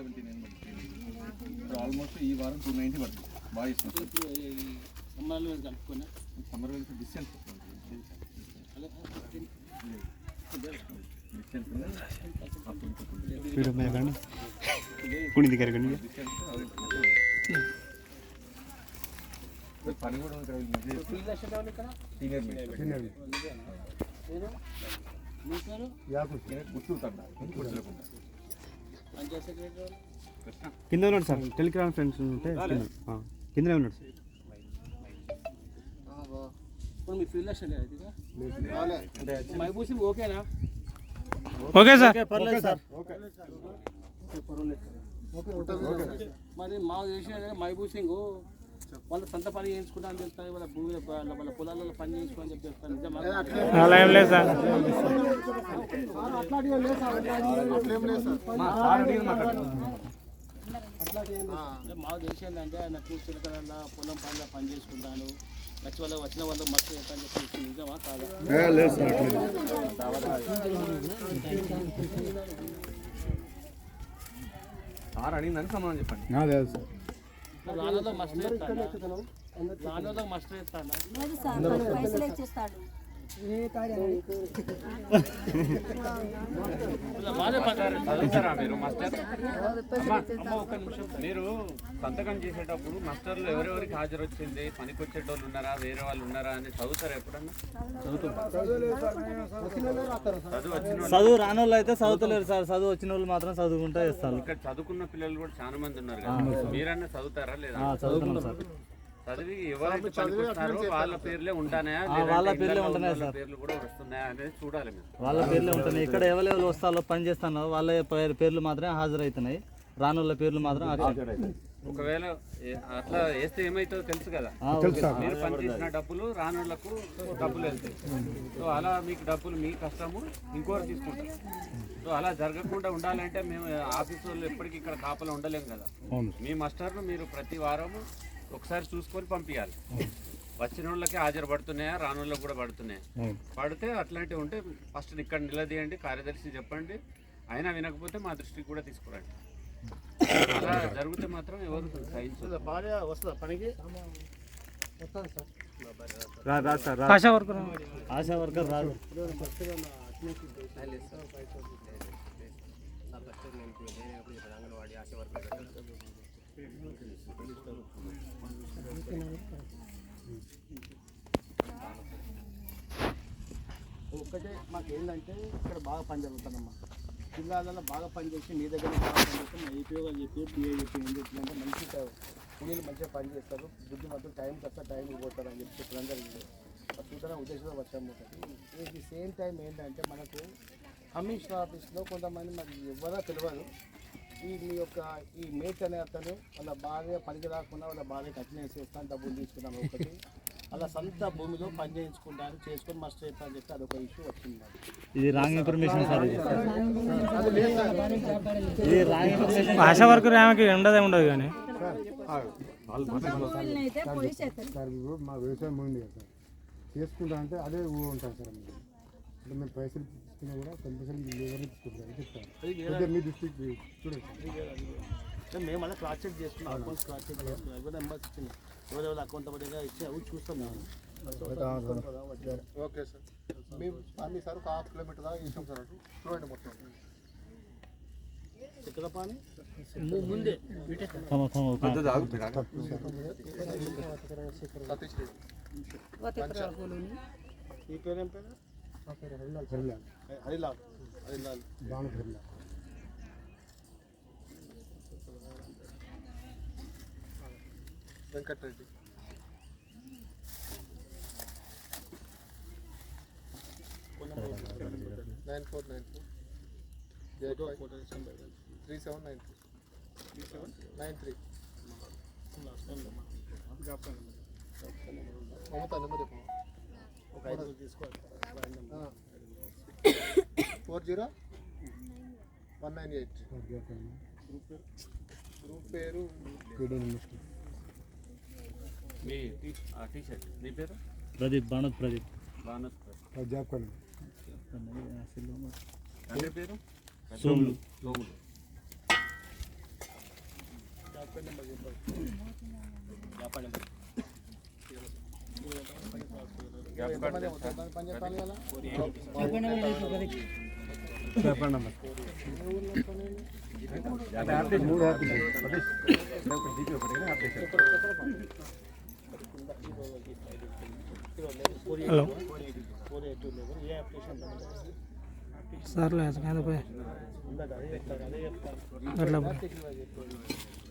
Seventy nine పడుతుంది. ఇప్పుడు almost ఈ వారం టూ నైంటీ పడుతుంది. బాగా ఇస్తున్నాం సమ్మర్ వెళ్తే డిస్టెన్స్ దగ్గర పని కూడా ఉంటుంది మెసేజ్ కింద ఉన్నాడు సార్. టెలిగ్రామ్ ఫ్రెండ్స్ ఉంటే కింద. ఆ, కిందనే ఉన్నాడు. సార్ ఇప్పుడు మీ ఫీల్ చేసే ఇది మైబూసి ఓకేనా? Okay sir. పర్లేదు సార్. మరి మా చేసిన మైబూ సింగ్ వాళ్ళ సొంత పని చేయించుకుంటా అని చెప్తారు వాళ్ళ భూమి వాళ్ళ పొలాలలో పని చేయించుకోని చెప్పి చెప్తారు. నిజమా? అలా ఏం లేదు సార్. అంటే మాకు తెలిసిందంటే ఆయన కూర్చున్న పొలం పనిలో పని చేసుకుంటాను. వచ్చి వాళ్ళ వచ్చిన వాళ్ళు మస్తు చేస్తాను చెప్పి నిజమా కాదా? సార్ అడిగిందని సమాధానం చెప్పండి. సార్. రాళ్ళలో మస్తు చేస్తాను. రాళ్ళలో మస్తు చేస్తాను. మీరు సంతకం చేసేటప్పుడు మాస్టర్లు ఎవరెవరికి హాజరు వచ్చింది పనికి వచ్చేటోళ్ళు ఉన్నారా? వేరే వాళ్ళు ఉన్నారా అని చదువుతారా ఎప్పుడన్నా? చదువు రాని వాళ్ళు అయితే చదువుతలేరు సార్. చదువు వచ్చిన వాళ్ళు మాత్రం చదువుకుంటూ ఇస్తారు ఇక్కడ చదువుకున్న పిల్లలు కూడా చాలా మంది ఉన్నారు కదా. మీరన్నా చదువుతారా లేదా? చదువుకున్నాం సార్. చదివి ఎవరైతే వాళ్ళ పేర్లే ఉంటాయా వాళ్ళ పేర్లే ఉంటున్నాయి సార్. పేర్లు కూడా వస్తున్నాయా అనేది చూడాలి వాళ్ళ పేర్లు ఉంటున్నాయి ఇక్కడ ఎవరెవరు వస్తారో పని చేస్తానో వాళ్ళ పేరు- పేర్లు మాత్రమే హాజరవుతున్నాయి. రాని వాళ్ళ పేర్లు మాత్రం. ఒకవేళ అట్లా వేస్తే ఏమైతుందో తెలుసు కదా. మీరు పనిచేసిన డబ్బులు రానులకు డబ్బులు వెళ్తాయి. సో అలా మీకు డబ్బులు మీ కష్టము ఇంకోరు తీసుకుంటారు. సో అలా జరగకుండా ఉండాలంటే మేము ఆఫీస్ వాళ్ళు ఎప్పటికీ ఇక్కడ కాపలా ఉండలేం కదా. మీ మాస్టర్ను మీరు ప్రతి వారము ఒకసారి చూసుకొని పంపించాలి వచ్చిన వాళ్ళకి హాజరు పడుతున్నాయా రాని వాళ్ళకి కూడా పడుతున్నాయా? పడితే అట్లాంటివి ఉంటే ఫస్ట్ ఇక్కడ నిలదీయండి కార్యదర్శి చెప్పండి. అయినా వినకపోతే మా దృష్టికి కూడా తీసుకురండి. అలా జరిగితే మాత్రం ఎవరు సహించదు భార్య వస్తుందా? పనికి? రాదు. ఆశా వర్కర్. ఆశా వర్కర్ రాదు. ఒక్కటే మాకు ఏంటంటే ఇక్కడ బాగా పని జరుగుతుందమ్మా. జిల్లాలలో బాగా పని చేసి మీ దగ్గర బాగా పని చేస్తే మా ఈపీఓ చెప్పి పిఏ చెప్పి ఏం చెప్పిందంటే మంచి కూలీలు మంచిగా పని చేస్తారు. బుద్ధి మాత్రం టైం తప్ప టైం పోతారు అని చెప్పి చెప్పడం జరిగింది. చూడడం ఉద్దేశంతో వచ్చాం ఒకటి ఇది సేమ్ టైం ఏంటంటే మనకు కమిషనర్ ఆఫీస్లో కొంతమంది మనకి ఎవరో తెలియదు. ఈ మీ యొక్క ఈ మేట్ అనే అతను వాళ్ళ భార్య పనికి రాకుండా వాళ్ళ భార్య అటెండెన్స్ చేస్తాను డబ్బులు తీసుకున్నాం ఒకటి. అలా సొంత భూమిలో పని చేయించుకుంటాను చేసుకొని మస్ట్ చేస్తా అని చెప్పి అదొక ఇష్యూ వచ్చింది. ఇది రాంగ్ ఇన్ఫర్మేషన్ సార్ ఇది. ఇది రాంగ్ ఇన్ఫర్మేషన్ ఆశా వర్కర్ ఆమెకి ఉండదే ఉండదు కానీ. సార్ మా వ్యవసాయం ఉంది కదా సార్. చేసుకుంటా అంటే అదే ఊరు ఉంటాం సార్. మేము పైసలు తీసుకున్నా కూడా కంపల్సరీ మీరు ఎవరిని తీసుకుంటారు? చెప్తాను. కొద్దిగా మీ దృష్టికి చూడండి. మేము అలా క్రాస్ చెక్ చేసుకున్నాం. అకౌంట్స్ క్రాస్ చెక్ చేసుకున్నాం. ఎవరు నెంబర్స్ ఇచ్చింది? ఎవరెవరు అకౌంట్ పడిగా ఇచ్చి అవి చూస్తాం మేము. Okay sir. మేము అన్ని సార్ ఒక హాఫ్ కిలోమీటర్ దాకా ఇచ్చాం సార్ అటు. చూడండి మొత్తం. ఎక్కడ పని? ముందే. సతీష్ రెడ్డి. ఈ పేరు ఏం మా పేరు? Harilal Harilal Harilal Harilal Venkatareddy nine four nine four. Three. Seven nine two three. Seven nine three. Mamata number చెప్పు ఒక ఐదు తీసుకోవాలి. Four zero? One nine eight. Group పేరు? మీ టీ షర్ట్ నీ పేరు? ప్రదీప్ బాణత్ ప్రదీప్. భానుత్ జాబ్ కానీ తండ్రి పేరు? సోములు. సోములు. హలో సర్లే కానీ పోయి అట్లా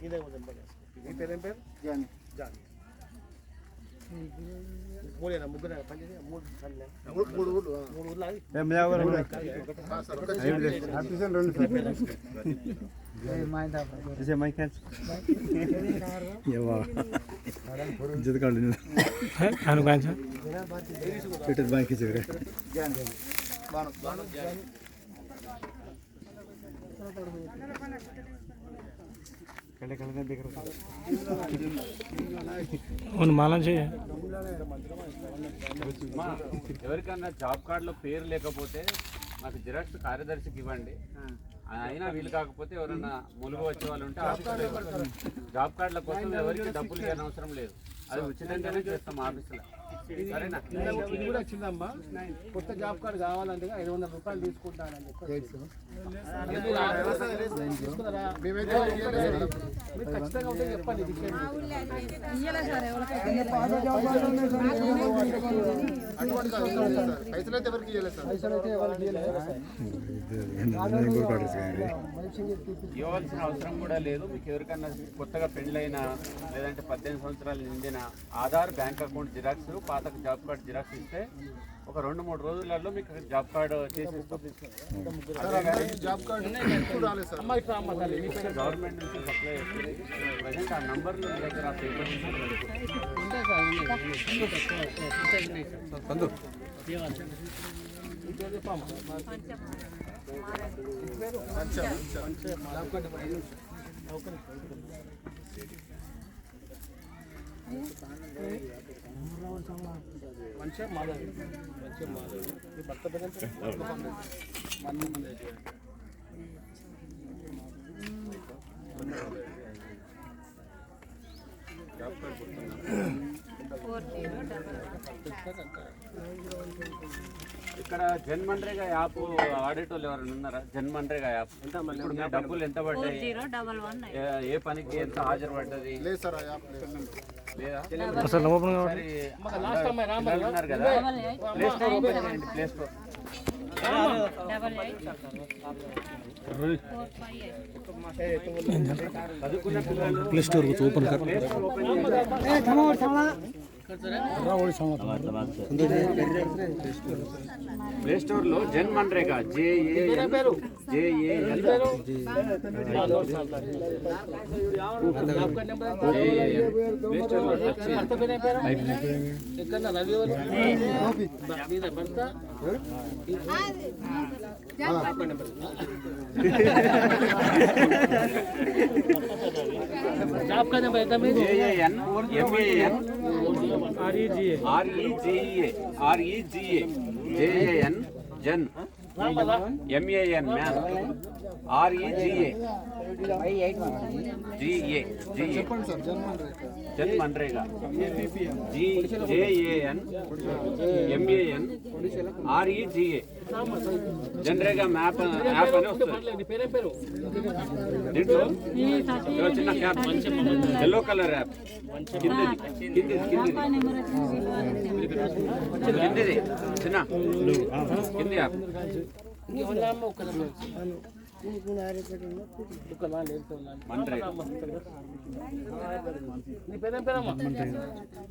officer sir Chandutanda Mansingh Thanda Kurchilakunta four eight పక్కన భయపడి కుర్చీలకుంట చిన్నకుతాను ఒడిశాలకుంట పంచమూలి ఇక్కడ మెరూన్ షర్ట్ మెరూన్ షర్ట్ వేసుకుని ఇట్లా మైండ్ ఇదే ఉంది మరి. మీ పేరు ఏం పేరు జాన్ జాన్ మూడేనా ముగ్గురు పనిచేసి మూడు పనులే? మూడు ఊళ్ళు ఆ. మూడు ఊళ్ళు ఆగి. ఆ, సార్, ఒక ఆఫీసర్ రెండు సార్ అనుకోండి బాణం, బాణం, జాన్. అవును మాలం చేయ. మా ఎవరికన్నా జాబ్ కార్డులో పేరు లేకపోతే మాకు జిరాక్స్ కార్యదర్శికి ఇవ్వండి. అయినా వీలు కాకపోతే ఎవరైనా ములుగు వచ్చే వాళ్ళు ఉంటే. జాబ్ కార్డుల కోసం ఎవరికి డబ్బులు ఇవ్వని అవసరం లేదు. అది ఉచితంగానే చేస్తాం ఆఫీసులో. సరేనా? ఇది కూడా వచ్చిందమ్మా. కొత్త జాబ్ కార్డు కావాలంటే ఐదు వందల రూపాయలు తీసుకుంటానని ఖచ్చితంగా ఉంటే చెప్పండి పైసలు అయితే ఎవరికి ఇవ్వాల్సిన అవసరం కూడా లేదు. మీకు ఎవరికన్నా కొత్తగా పెళ్ళైనా లేదంటే పద్దెనిమిది సంవత్సరాలు నిండిన ఆధార్ బ్యాంక్ అకౌంట్ జిరాక్స్ పాత జాబ్ కార్డ్ జిరాక్స్ ఇస్తే ఒక రెండు మూడు రోజులలో మీకు జాబ్ కార్డు చేసి గవర్నమెంట్ నుంచి సప్లై ప్రజెంట్ ఆ నంబర్లు మీ దగ్గర ఆ పేపర్ మంచిగా మాధవి మంచిగా మాధవి భర్త. ఇక్కడ జన్మన్రేగా యాప్ ఆడేటోళ్ళు ఎవరైనా ఉన్నారా? జన్మన్రేగా యాప్. ఇప్పుడు మీ డబ్బులు ఎంత పడ్డాయి? జీరో డబల్ వన్ ఏ- ఏ పనికి ఎంత హాజరు పడ్డది? లేదు సార్ యాప్ అసలు ఓపెన్ కావాలి ఉన్నారు కదా ప్లే స్టోర్ ఓపెన్ చేయండి play store play store open కర్ ప్లే స్టోర్ ఓపెన్ చేయండి ప్లే స్టోర్లో జన్ మన్రేగా జేఏ జేఏ ప్లే స్టోర్లో టచ్ చేయండి. ఎక్కడ రవి ఎవరు? మీద భర్త జాబ్ కదా ఎంత మీది R E G A R E G A J A N gen M A N man R E G A G A G A gen MNREGA G J A N M A N R E G A జనరేగా map app అని వస్తుంది. నీ పేరే పేరు? దీంట్లో చిన్న cap yellow colour app కిందిది కిందిది కిందిది. కిందిది చిన్న. కింది యాప్ నీ పేరేం పేరమ్మా?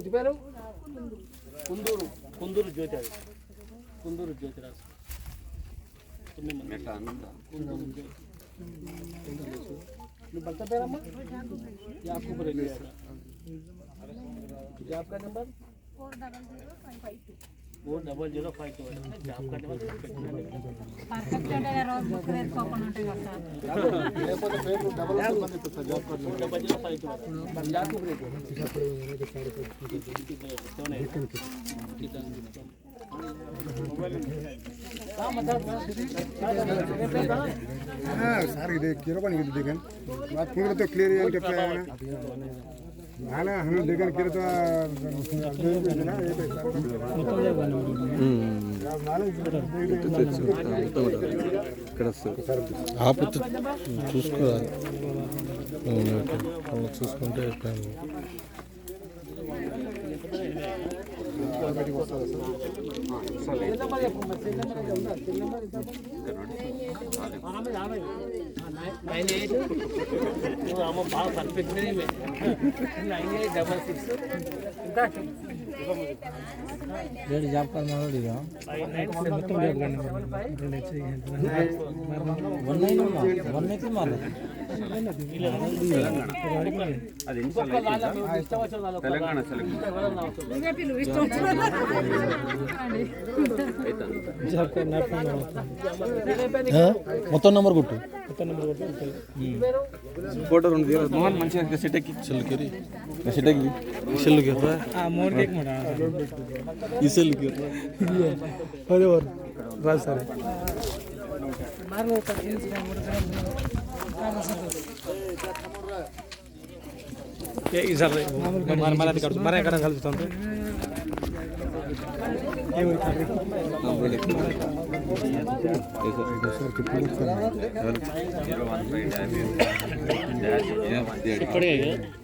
ఇది పేరు? కుందూరు. కుందూరు జ్యోతి అది కుందూరు జ్యోతి రాసు ఎట్లా అన్నుందా? కుందూరు జ్యోతి మీ భర్త పేరమ్మా యాకూబ్ రెడ్డి గారు job card number four double zero five two job card number perfect అంటే రోజు బుక్ వేసుకోకుండా ఉంటాయి కదా సార్ లేకపోతే పేరు డబల్ మంది ఇస్తారు job card four double zero five two మరి యాకూబ్ రెడ్డి సార్ ఇది కిరపని ఇది దిగన్ మా కుంగులతో క్లియర్ అని చెప్పా ఇక్కడ ఆపు చూసుకోవాలి చూసుకుంటే నైన్ ఎయిట్. అమ్మ బాగా perfect nine eight double six ఇంకా మొత్తం జాబ్ మొత్తం నెంబర్ కొట్టు. మొత్తం నెంబర్ కొట్టు ఫోటో రెండు మంచిగా సెట్ ఎక్కి. చెల్లుకి సెట్ ఎక్కి. కేక్ మాట ఈ సెల్కి అదే వారు రాదు సరే ఈసారి మరి మరి అది కడుతుంది మరి ఎక్కడ కలుపుతాం మంగళవారం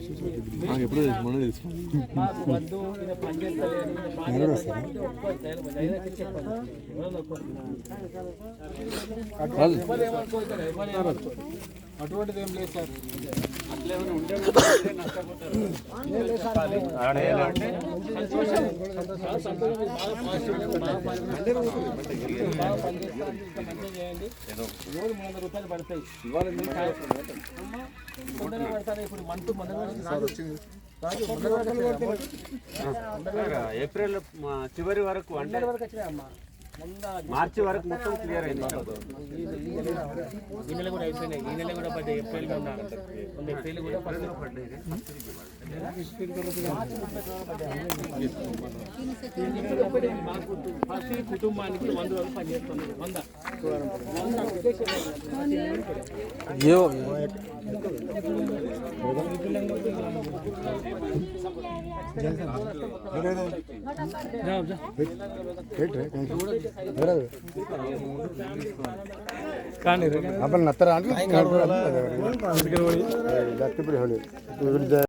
ఎప్పుడు మన తెలుసు ఎవరు ఏమనుకోవద్దు. అటువంటిది ఏం లేదు సార్. రోజు మూడు వందల రూపాయలు పడతాయి పడతాయి ఇప్పుడు మంత్ ఏప్రిల్ చివరి వరకు అంటే వరకు వచ్చినాయమ్మా మార్చి వరకు మొత్తం క్లియర్ అయింది. ఈ నెల కూడా అయిపోయినాయి. ఈ నెల కూడా పడ్డాయి. ఏప్రిల్ మొన్న. మొన్న ఏప్రిల్ కూడా పడ్డాయి. మాకు ప్రతి కుటుంబానికి వంద రోజులు పనిచేస్తున్నారు వంద కానీ అప్పుడు నత్తరా